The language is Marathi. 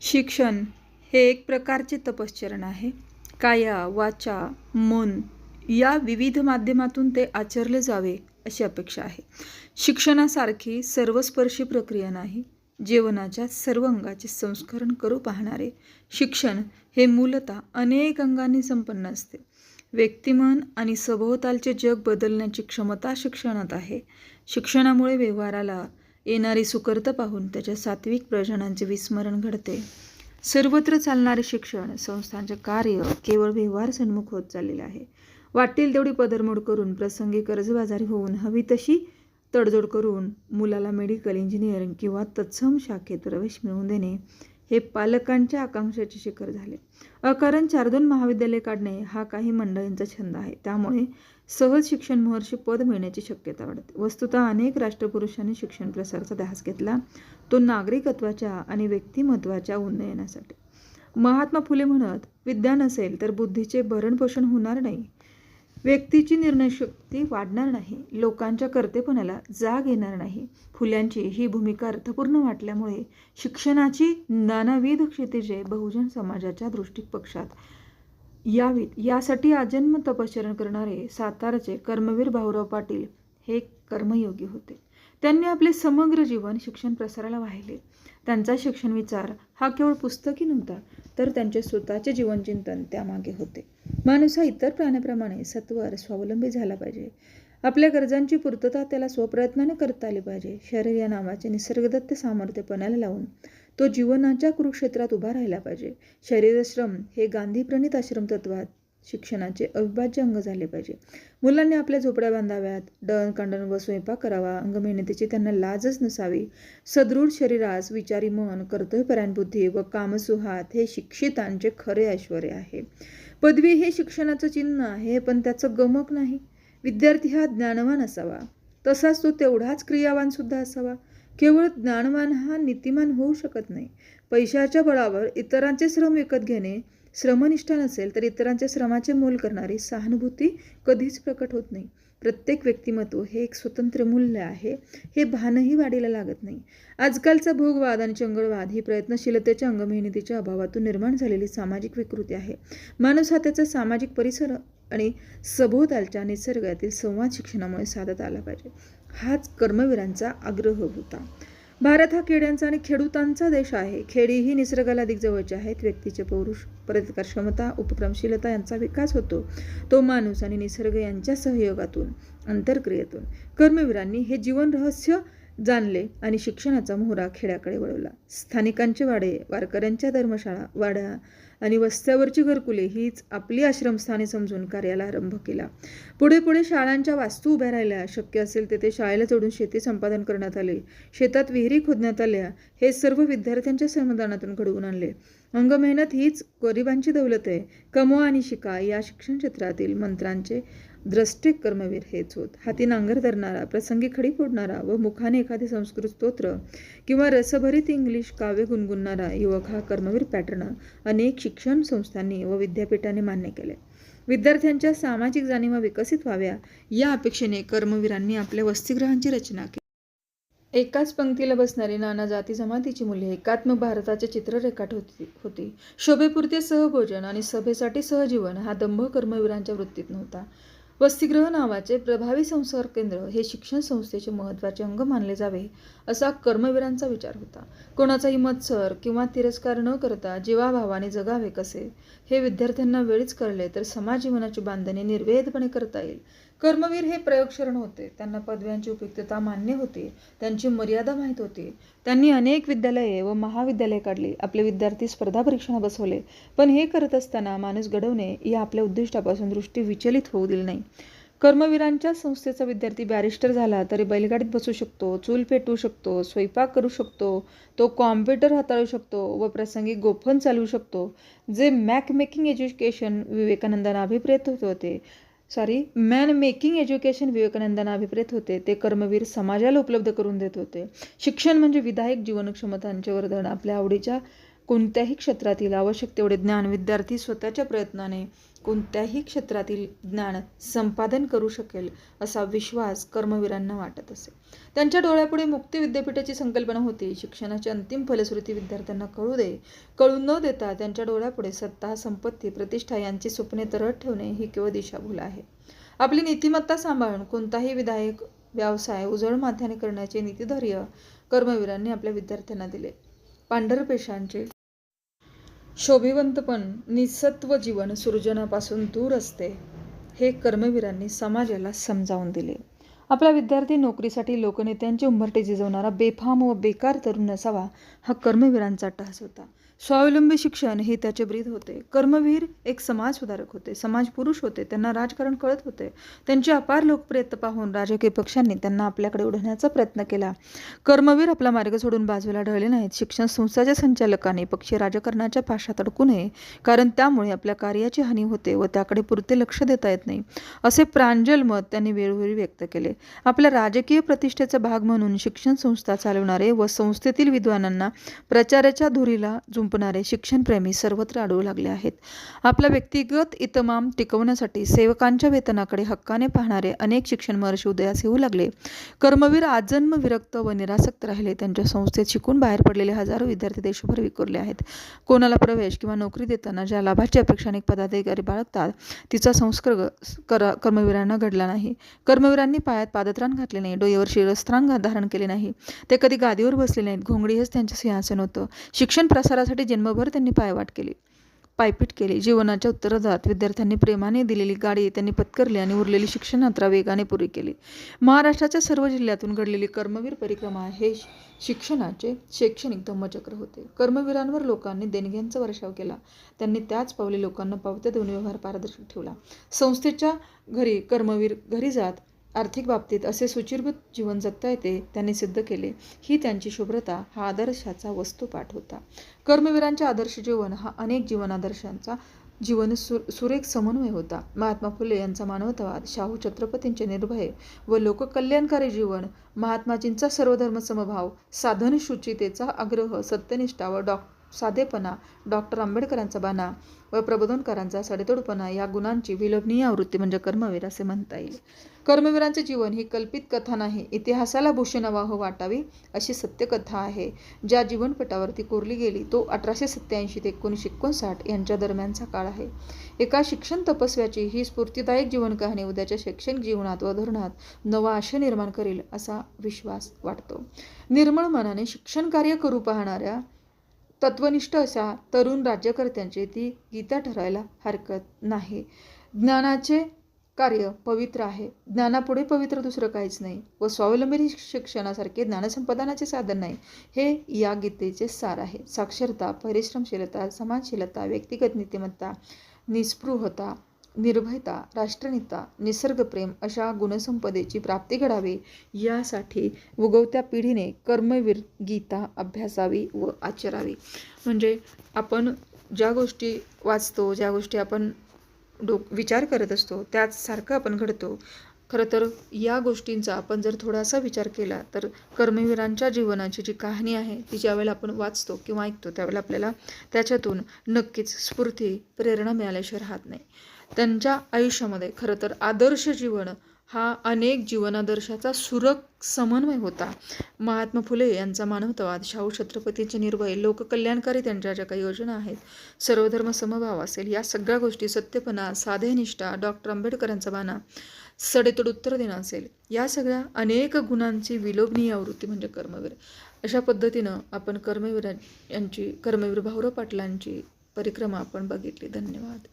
शिक्षण हे एक प्रकारचे तपश्चरण आहे. काया वाचा मन या विविध माध्यमातून ते आचरले जावे अशी अपेक्षा आहे. शिक्षणासारखी सर्वस्पर्शी प्रक्रिया नाही. जीवनाच्या सर्व अंगाचे संस्करण करू पाहणारे शिक्षण हे मूलतः अनेक अंगांनी संपन्न असते. व्यक्तिमन आणि सभोवतालचे जग बदलण्याची क्षमता शिक्षणात आहे. शिक्षणामुळे व्यवहाराला येणारी सुकर्त पाहून त्याच्या सात्विक प्रयोजनांचे विस्मरण घडते. सर्वत्र चालणारे शिक्षण संस्थांचे कार्य केवळ व्यवहार सन्मुख होत चाललेले आहे. वाटेल तेवढी पदरमोड करून प्रसंगी कर्जबाजारी होऊन हवी तशी तडजोड करून मुलाला मेडिकल इंजिनिअरिंग किंवा तत्सम शाखेत प्रवेश मिळवून देणे हे पालकांच्या आकांक्षेचे शिखर झाले. अकारण चार दोन महाविद्यालय काढणे हा काही मंडळींचा छंद आहे. त्यामुळे सहज शिक्षण महर्षी पद मिळण्याची शक्यता वाढते. वस्तुतः अनेक राष्ट्रपुरुषांनी शिक्षण प्रसारचा ध्यास घेतला. तो नागरिकत्वाच्या आणि व्यक्तिमत्वाच्या उन्नयनासाठी. महात्मा फुले म्हणत विद्या नसेल तर बुद्धीचे भरणपोषण होणार नाही. व्यक्तीची निर्णयशक्ती वाढणार नाही लोकांच्या कर्तेपणाला जाग येणार नाही. फुल्यांची ही भूमिका अर्थपूर्ण वाटल्यामुळे शिक्षणाची नानाविध क्षितिजे बहुजन समाजाच्या दृष्टीपक्षात यावीत. यासाठी आजन्म तपश्चरण करणारे सातारचे कर्मवीर भाऊराव पाटील हे कर्मयोगी होते. त्यांनी आपले समग्र जीवन शिक्षण प्रसाराला वाहिले. त्यांचा शिक्षण विचार हा केवळ पुस्तकी नव्हता तर त्यांचे स्वतःचे जीवनचिंतन त्यामागे होते. माणूस हा इतर प्राण्याप्रमाणे सत्वर स्वावलंबी झाला पाहिजे. आपल्या गरजांची पूर्तता त्याला स्वप्रयत्नाने करता आली पाहिजे. शरीर या नावाचे निसर्गदत्त सामर्थ्यपणाला लावून तो जीवनाच्या कुरुक्षेत्रात उभा राहिला पाहिजे. शरीरश्रम हे गांधीप्रणित आश्रम तत्वात शिक्षणाचे अविभाज्य अंग झाले पाहिजे. मुलांनी आपल्या झोपड्या बांधाव्यात. दळण कांडण व स्वयंपाक करावा. अंगमेहनतीची त्यांना लाजच नसावी. सदृढ शरीरास विचारी मन कर्तव्यपरायण बुद्धी व कामसुहात हे शिक्षितांचे खरे ऐश्वर आहे. पदवी हे शिक्षणाचं चिन्ह आहे पण त्याचं गमक नाही. विद्यार्थी हा ज्ञानवान असावा. तसाच तो तेवढाच क्रियावान सुद्धा असावा. केवळ ज्ञानवान हा नीतिमान होऊ शकत नाही. पैशाच्या बळावर इतरांचे श्रम विकत घेणे श्रमनिष्ठा नसेल तर इतरांच्या श्रमाचे मोल करणारी सहानुभूती कधीच प्रकट होत नाही. प्रत्येक व्यक्तिमत्व हे एक स्वतंत्र मूल्य आहे. हे भानही वाढीला लागत नाही. आजकालचा भोगवाद आणि चंगळवाद ही प्रयत्नशीलतेच्या अंगमेहनतीच्या अभावातून निर्माण झालेली सामाजिक विकृती आहे. माणूस हा त्याचा सामाजिक परिसर आणि सभोवतालच्या निसर्गातील संवाद शिक्षणामुळे साधत आला पाहिजे. हाच कर्मवीरांचा आग्रह होता. भारत हा खेड्यांचा आणि खेडूतांचा देश आहे. खेडी ही निसर्गाला अधिक जवळचे आहेत. व्यक्तीचे पौरुष प्रतिकार क्षमता उपक्रमशीलता यांचा विकास होतो. तो माणूस आणि निसर्ग यांच्या सहयोगातून अंतर्क्रियेतून कर्मवीरांनी हे जीवन रहस्य जाणले आणि शिक्षणाचा मोहरा खेड्याकडे वळवला. स्थानिकांचे वाडे वारकऱ्यांच्या धर्मशाळा वाड्या आणि वस्त्यावरची घरकुले हीच आपली आश्रमस्थाने समजून कार्याला आरंभ केला. पुढे पुढे शाळांच्या वास्तू उभ्या राहिल्या. शक्य असेल तेथे शाळेला जोडून शेती संपादन करण्यात आले. शेतात विहिरी खोदण्यात आल्या. हे सर्व विद्यार्थ्यांच्या श्रमदानातून घडवून आणले. अंगमेहनत हीच गरिबांची दौलत आहे. कमवा आणि शिका या शिक्षण क्षेत्रातील मंत्रांचे द्रष्टे कर्मवीर हेच होत. हाती नांगर धरणारा प्रसंगी खडी फोडणारा व मुखाने एखादे संस्कृत स्तोत्र किंवा रसभरीत इंग्लिश काव्य गुणगुणणारा युवक हा कर्मवीर पॅटर्न अनेक शिक्षण संस्थांनी व विद्यापीठाने मान्य केले. विद्यार्थ्यांच्या सामाजिक जाणीवा विकसित व्हाव्या या अपेक्षेने कर्मवीरांनी आपल्या वसतिगृहांची रचना केली. एकाच पंक्तीला बसणारी नाना जाती जमातीची मुले एकात्म भारताचे चित्र रेखाट होती होती. शोभेपुरते सहभोजन आणि सभेसाठी सहजीवन हा दंभ कर्मवीरांच्या वृत्तीत नव्हता. वसतिगृह नावाचे प्रभावी संसार केंद्र हे शिक्षण संस्थेचे महत्त्वाचे अंग मानले जावे असा कर्मवीरांचा विचार होता. कोणाचाही मत्सर किंवा तिरस्कार न करता जीवाभावाने जगावे कसे? हे विद्यार्थ्यांना वेळीच कळले तर समाज जीवनाची बांधणी निर्वेदपणे करता येईल. कर्मवीर हे प्रयोगशरण होते. त्यांना पदव्यांची उपयुक्तता मान्य होती. त्यांची मर्यादा माहीत होती. त्यांनी अनेक विद्यालये व महाविद्यालये काढली. आपले विद्यार्थी स्पर्धा परीक्षांना बसवले. पण हे करत असताना माणूस घडवणे या आपल्या उद्दिष्टापासून दृष्टी विचलित होऊ दिली नाही. कर्मवीरांच्या संस्थेचा विद्यार्थी बॅरिस्टर झाला तरी बैलगाडीत बसू शकतो चूल पेटवू शकतो स्वयंपाक करू शकतो तो कॉम्प्युटर हाताळू शकतो व प्रसंगी गोफन चालवू शकतो. जे मॅकमेकिंग एज्युकेशन विवेकानंदांना अभिप्रेत होत होते सॉरी मॅन मेकिंग एज्युकेशन विवेकानंदांना अभिप्रेत होते ते कर्मवीर समाजाला उपलब्ध करून देत होते शिक्षण म्हणजे विधायक जीवनक्षमतांचे वर्धन आपल्या आवडीच्या कोणत्याही क्षेत्रातील आवश्यक तेवढे ज्ञान विद्यार्थी स्वतःच्या प्रयत्नाने कोणत्याही क्षेत्रातील ज्ञान संपादन करू शकेल असा विश्वास कर्मवीरांना वाटत असे. त्यांच्या डोळ्यापुढे मुक्ती विद्यापीठाची संकल्पना होती. शिक्षणाची अंतिम फलश्रुती विद्यार्थ्यांना कळू दे. कळू न देता त्यांच्या डोळ्यापुढे सत्ता संपत्ती प्रतिष्ठा यांची स्वप्ने तरळ ठेवणे ही केवळ दिशाभूल आहे. आपली नीतिमत्ता सांभाळून कोणताही विधायक व्यवसाय उजळ माथ्याने करण्याचे नीतिधैर्य कर्मवीरांनी आपल्या विद्यार्थ्यांना दिले. पांढरपेशांचे शोभिवंतपण निसत्व जीवन सृजनापासून दूर असते. हे कर्मवीरांनी समाजाला समजावून दिले. आपला विद्यार्थी नोकरीसाठी लोकनेत्यांची उंबरटे झिजवणारा बेफाम व बेकार तरुण नसावा हा कर्मवीरांचा टास होता. स्वावलंबी शिक्षण हे त्याचे ब्रीद होते. कर्मवीर एक समाज सुधारक होते. समाज पुरुष होते. त्यांना राजकारण कळत होते. त्यांची अपार लोकप्रियता पाहून राजकीय पक्षांनी त्यांना आपल्याकडे ओढण्याचा प्रयत्न केला. कर्मवीर आपला मार्ग सोडून बाजूला ढळले नाहीत. शिक्षण संस्थाच्या संचालकांनी पक्षी राजकारणाच्या पाशात अडकू नये कारण त्यामुळे आपल्या कार्याची हानी होते व त्याकडे पुरते लक्ष देता येत नाही असे प्रांजल मत त्यांनी वेळोवेळी व्यक्त केले. आपल्या राजकीय प्रतिष्ठेचा भाग म्हणून शिक्षण संस्था चालवणारे व संस्थेतील विद्वानांना प्रचाराच्या धुरीला झुंपणारे शिक्षणप्रेमी सर्वत्र आढळू लागले आहेत. आपला व्यक्तिगत इतमाम टिकवण्यासाठी सेवकांच्या वेतनाकडे हक्काने पाहणारे अनेक शिक्षण महर्षी उदयास येऊ लागले. कर्मवीर आजन्म विरक्त व निरासक्त राहिले. त्यांच्या संस्थेत शिकून बाहेर पडलेले हजारो विद्यार्थी देशभर विखुरले आहेत. कोणाला प्रवेश किंवा नोकरी देताना ज्या लाभाची अपेक्षा अनेक पदाधिकारी बाळगतात तिचा संस्कर्ग कर कर्मवीरांना घडला नाही. कर्मवीरांनी पायात पादत्राण घातले नाही डोईवर शिरस्त्राण धारण केले नाही. ते कधी गादीवर बसले नाहीत. घोंगडी हेच त्यांचे सिंहासन होतं. शिक्षण प्रसारासाठी जन्मभर त्यांनी पायवाट केली. पायपीट केली. जीवनाच्या उत्तरार्धात विद्यार्थ्यांनी प्रेमाने दिलेली गाडी त्यांनी पत्करली आणि उरलेली शिक्षण यात्रा वेगाने पुरी केली. महाराष्ट्राच्या सर्व जिल्ह्यातून घडलेली कर्मवीर परिक्रमा हे शिक्षणाचे शैक्षणिक धम्मचक्र होते. कर्मवीरांवर लोकांनी देणग्यांचा वर्षाव केला. त्यांनी त्याच पावले लोकांना पावत्या देऊन व्यवहार पारदर्शक ठेवला. संस्थेच्या घरी कर्मवीर घरी जात आर्थिक बाबतीत असे सुचिरभूत जीवन जगता येते त्यांनी सिद्ध केले. ही त्यांची शुभ्रता हा आदर्शाचा वस्तुपाठ होता. कर्मवीरांचे आदर्श जीवन हा अनेक जीवन आदर्शांचा जीवन सु सुरेख समन्वय होता. महात्मा फुले यांचा मानवतावाद शाहू छत्रपतींचे निर्भय व लोककल्याणकारी जीवन महात्माजींचा सर्वधर्म समभाव साधन शुचितेचा आग्रह सत्यनिष्ठा व डॉ साधेपणा डॉक्टर आंबेडकरांचा बाणा व प्रबोधनकारांचा सडेतोडपणा या गुणांची विलोभनीय आवृत्ती म्हणजे कर्मवीर असे म्हणता येईल. कर्मवीरांचे जीवन ही कल्पित कथा नाही इतिहासाला भूषणवाह वाटावी अशी सत्यकथा आहे. ज्या जीवनपटावरती कोरली गेली तो अठराशे सत्याऐंशी ते एकोणीसशे एकोणसाठ यांच्या दरम्यानचा काळ आहे. एका शिक्षण तपस्व्याची ही स्फूर्तिदायक जीवन कहाणी उद्याच्या शैक्षणिक जीवनात व धोरणात नवा आशय निर्माण करेल असा विश्वास वाटतो. निर्मळ मनाने शिक्षण कार्य करू पाहणाऱ्या तत्वनिष्ठ अशा तरुण राज्यकर्त्यांची ती गीता ठरायला हरकत नाही. ज्ञानाचे कार्य पवित्र आहे. ज्ञानापुढे पवित्र दुसरं काहीच नाही व स्वावलंबी शिक्षणासारखे ज्ञानसंपादनाचे साधन नाही. हे या गीतेचे सार आहे. साक्षरता परिश्रमशीलता समाजशीलता व्यक्तिगत नीतिमत्ता निस्पृहता निर्भयता राष्ट्रनिता निसर्गप्रेम अशा गुणसंपदेची प्राप्ती घडावी यासाठी उगवत्या पिढीने कर्मवीर गीता अभ्यासावी व आचरावी. म्हणजे आपण ज्या गोष्टी वाचतो ज्या गोष्टी आपण डोक विचार करत असतो त्याचसारखं आपण घडतो. खरं तर या गोष्टींचा आपण जर थोडासा विचार केला तर कर्मवीरांच्या जीवनाची जी कहाणी आहे ती ज्यावेळेला आपण वाचतो किंवा ऐकतो त्यावेळेला आपल्याला त्याच्यातून नक्कीच स्फूर्ती प्रेरणा मिळाल्याशिवाय राहत नाही. त्यांच्या आयुष्यामध्ये खरं तर आदर्श जीवन हा अनेक जीवनादर्शाचा सुरक समन्वय होता. महात्मा फुले यांचा मानवतावाद शाहू छत्रपतींचे निर्भय लोककल्याणकारी त्यांच्या ज्या काही योजना आहेत सर्वधर्म समभाव असेल या सगळ्या गोष्टी सत्यपणा साधेनिष्ठा डॉक्टर आंबेडकरांचा बाणा सडेतोड उत्तर देणं असेल या सगळ्या अनेक गुणांची विलोभनीय आवृत्ती म्हणजे कर्मवीर. अशा पद्धतीनं आपण कर्मवीर यांची कर्मवीर भाऊराव पाटलांची परिक्रमा आपण बघितली. धन्यवाद.